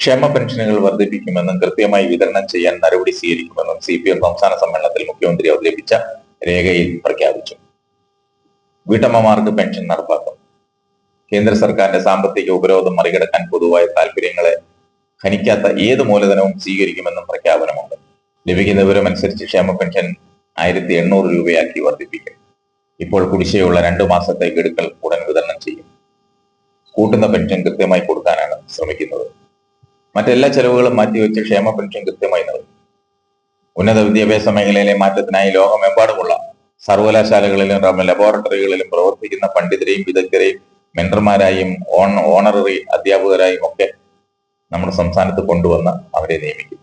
ക്ഷേമ പെൻഷനുകൾ വർദ്ധിപ്പിക്കുമെന്നും കൃത്യമായി വിതരണം ചെയ്യാൻ നടപടി സ്വീകരിക്കുമെന്നും സി പി എം സംസ്ഥാന സമ്മേളനത്തിൽ മുഖ്യമന്ത്രി അവതരിപ്പിച്ച രേഖയിൽ പ്രഖ്യാപിച്ചു. വീട്ടമ്മമാർക്ക് പെൻഷൻ നടപ്പാക്കും. കേന്ദ്ര സർക്കാരിന്റെ സാമ്പത്തിക ഉപരോധം മറികടക്കാൻ പൊതുവായ താല്പര്യങ്ങളെ ഹനിക്കാത്ത ഏത് മൂലധനവും സ്വീകരിക്കുമെന്നും പ്രഖ്യാപനമുണ്ട്. ലഭിക്കുന്ന വിവരമനുസരിച്ച് ക്ഷേമ പെൻഷൻ ആയിരത്തി എണ്ണൂറ് രൂപയാക്കി വർദ്ധിപ്പിക്കും. ഇപ്പോൾ കുടിശ്ശികയുള്ള രണ്ടു മാസത്തെ ഗഡുക്കൾ ഉടൻ വിതരണം ചെയ്യും. കൂട്ടുന്ന പെൻഷൻ കൃത്യമായി കൊടുക്കാനാണ് ശ്രമിക്കുന്നത്. മറ്റെല്ലാ ചെലവുകളും മാറ്റിവെച്ച് ക്ഷേമ പെൻഷൻ കൃത്യമായി നൽകും. ഉന്നത വിദ്യാഭ്യാസ മേഖലയിലെ മാറ്റത്തിനായി ലോകമെമ്പാടുമുള്ള സർവകലാശാലകളിലും ലബോറട്ടറികളിലും പ്രവർത്തിക്കുന്ന പണ്ഡിതരെയും വിദഗ്ധരെയും മെന്റർമാരായും ഓൺ ഓണററി അധ്യാപകരായും ഒക്കെ നമ്മുടെ സംസ്ഥാനത്ത് കൊണ്ടുവന്ന് അവരെ നിയമിക്കും.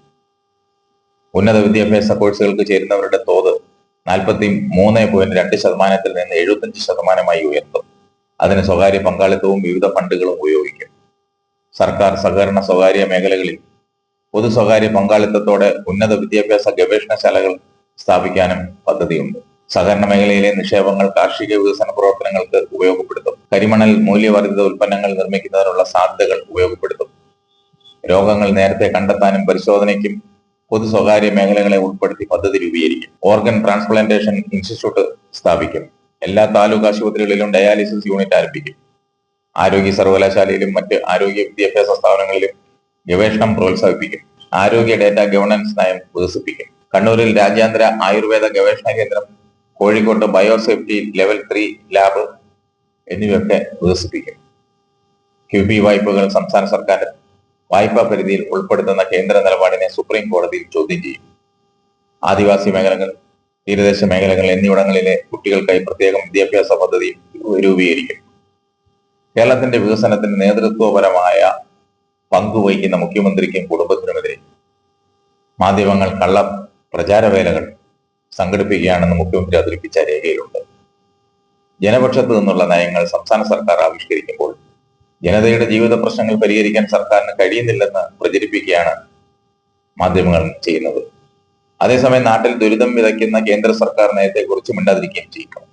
ഉന്നത വിദ്യാഭ്യാസ കോഴ്സുകൾക്ക് ചേരുന്നവരുടെ തോത് നാൽപ്പത്തി മൂന്ന് പോയിന്റ് രണ്ട് ശതമാനത്തിൽ നിന്ന് എഴുപത്തഞ്ച് ശതമാനമായി ഉയർത്തും. അതിന് സ്വകാര്യ പങ്കാളിത്തവും വിവിധ ഫണ്ടുകളും ഉപയോഗിക്കും. സർക്കാർ സഹകരണ സ്വകാര്യ മേഖലകളിൽ പൊതു സ്വകാര്യ പങ്കാളിത്തത്തോടെ ഉന്നത വിദ്യാഭ്യാസ ഗവേഷണശാലകൾ സ്ഥാപിക്കാനും പദ്ധതിയുണ്ട്. സഹകരണ മേഖലയിലെ നിക്ഷേപങ്ങൾ കാർഷിക വികസന പ്രവർത്തനങ്ങൾക്ക് ഉപയോഗപ്പെടുത്തും. കരിമണൽ മൂല്യവർദ്ധിത ഉൽപ്പന്നങ്ങൾ നിർമ്മിക്കുന്നതിനുള്ള സാധ്യതകൾ ഉപയോഗപ്പെടുത്തും. രോഗങ്ങൾ നേരത്തെ കണ്ടെത്താനും പരിശോധനയ്ക്കും പൊതു സ്വകാര്യ മേഖലകളെ ഉൾപ്പെടുത്തി പദ്ധതി രൂപീകരിക്കും. ഓർഗൻ ട്രാൻസ്പ്ലാന്റേഷൻ ഇൻസ്റ്റിറ്റ്യൂട്ട് സ്ഥാപിക്കും. എല്ലാ താലൂക്ക് ആശുപത്രികളിലും ഡയാലിസിസ് യൂണിറ്റ് ആരംഭിക്കും. ആരോഗ്യ സർവകലാശാലയിലും മറ്റ് ആരോഗ്യ വിദ്യാഭ്യാസ സ്ഥാപനങ്ങളിലും ഗവേഷണം പ്രോത്സാഹിപ്പിക്കും. ആരോഗ്യ ഡാറ്റ ഗവർണൻസ് നയം വികസിപ്പിക്കും. കണ്ണൂരിൽ രാജ്യാന്തര ആയുർവേദ ഗവേഷണ കേന്ദ്രം കോഴിക്കോട്ട് ബയോസേഫ്റ്റി ലെവൽ ത്രീ ലാബ് എന്നിവയൊക്കെ വികസിപ്പിക്കും. പി വായ്പകൾ സംസ്ഥാന സർക്കാർ വായ്പാ പരിധിയിൽ ഉൾപ്പെടുത്തുന്ന കേന്ദ്ര നിലപാടിനെ സുപ്രീം കോടതിയിൽ ചോദ്യം ചെയ്യും. ആദിവാസി മേഖലകൾ തീരദേശ മേഖലകൾ എന്നിവിടങ്ങളിലെ കുട്ടികൾക്കായി പ്രത്യേകം വിദ്യാഭ്യാസ പദ്ധതി രൂപീകരിക്കും. കേരളത്തിന്റെ വികസനത്തിന് നേതൃത്വപരമായ പങ്കുവഹിക്കുന്ന മുഖ്യമന്ത്രിക്കും കുടുംബത്തിനുമെതിരെ മാധ്യമങ്ങൾ കള്ള പ്രചാരവേലകൾ സംഘടിപ്പിക്കുകയാണെന്ന് മുഖ്യമന്ത്രി അവതരിപ്പിച്ച രേഖയിലുണ്ട്. ജനപക്ഷത്തു നിന്നുള്ള നയങ്ങൾ സംസ്ഥാന സർക്കാർ ആവിഷ്കരിക്കുമ്പോൾ ജനതയുടെ ജീവിത പ്രശ്നങ്ങൾ പരിഹരിക്കാൻ സർക്കാരിന് കഴിയുന്നില്ലെന്ന് പ്രചരിപ്പിക്കുകയാണ് മാധ്യമങ്ങൾ ചെയ്യുന്നത്. അതേസമയം നാട്ടിൽ ദുരിതം വിതയ്ക്കുന്ന കേന്ദ്ര സർക്കാർ നയത്തെക്കുറിച്ച് മിണ്ടാതിരിക്കുകയും ചെയ്യും.